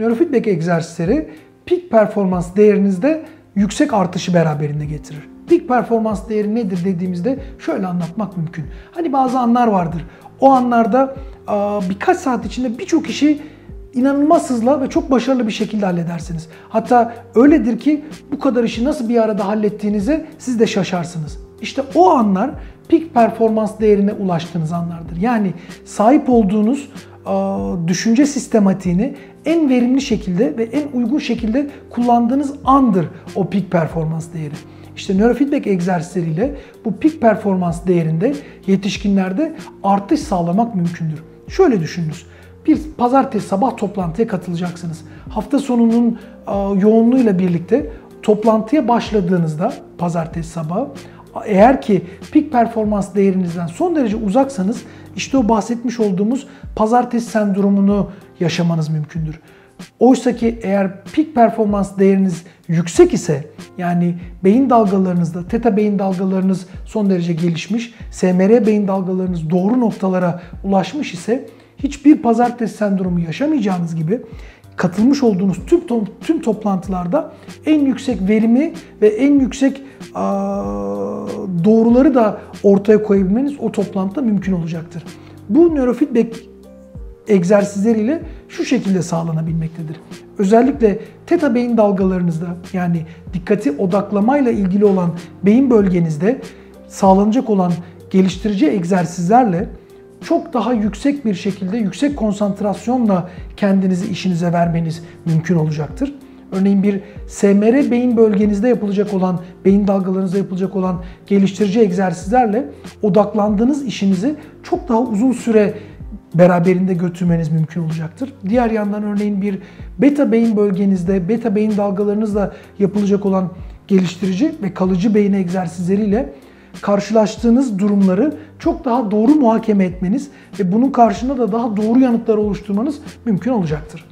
Nörofeedback egzersizleri peak performans değerinizde yüksek artışı beraberinde getirir. Peak performans değeri nedir dediğimizde şöyle anlatmak mümkün. Hani bazı anlar vardır. O anlarda birkaç saat içinde birçok işi inanılmaz hızla ve çok başarılı bir şekilde halledersiniz. Hatta öyledir ki bu kadar işi nasıl bir arada hallettiğinize siz de şaşarsınız. İşte o anlar peak performans değerine ulaştığınız anlardır. Yani sahip olduğunuz düşünce sistematiğini en verimli şekilde ve en uygun şekilde kullandığınız andır o peak performans değeri. İşte nörofeedback egzersizleriyle bu peak performans değerinde yetişkinlerde artış sağlamak mümkündür. Şöyle düşününüz. Bir pazartesi sabah toplantıya katılacaksınız. Hafta sonunun yoğunluğuyla birlikte toplantıya başladığınızda pazartesi sabahı eğer ki peak performans değerinizden son derece uzaksanız işte o bahsetmiş olduğumuz pazartesi sendromunu yaşamanız mümkündür. Oysa ki eğer peak performans değeriniz yüksek ise yani beyin dalgalarınızda teta beyin dalgalarınız son derece gelişmiş, SMR beyin dalgalarınız doğru noktalara ulaşmış ise hiçbir pazartesi sendromu yaşamayacağınız gibi katılmış olduğunuz tüm tüm toplantılarda en yüksek verimi ve en yüksek doğruları da ortaya koyabilmeniz o toplantıda mümkün olacaktır. Bu nörofeedback egzersizleriyle şu şekilde sağlanabilmektedir. Özellikle teta beyin dalgalarınızda yani dikkati odaklamayla ilgili olan beyin bölgenizde sağlanacak olan geliştirici egzersizlerle çok daha yüksek bir şekilde, yüksek konsantrasyonla kendinizi işinize vermeniz mümkün olacaktır. Örneğin bir SMR beyin bölgenizde yapılacak olan, beyin dalgalarınızda yapılacak olan geliştirici egzersizlerle odaklandığınız işinizi çok daha uzun süre beraberinde götürmeniz mümkün olacaktır. Diğer yandan örneğin bir beta beyin bölgenizde, beta beyin dalgalarınızla yapılacak olan geliştirici ve kalıcı beyin egzersizleriyle karşılaştığınız durumları çok daha doğru muhakeme etmeniz ve bunun karşında da daha doğru yanıtlar oluşturmanız mümkün olacaktır.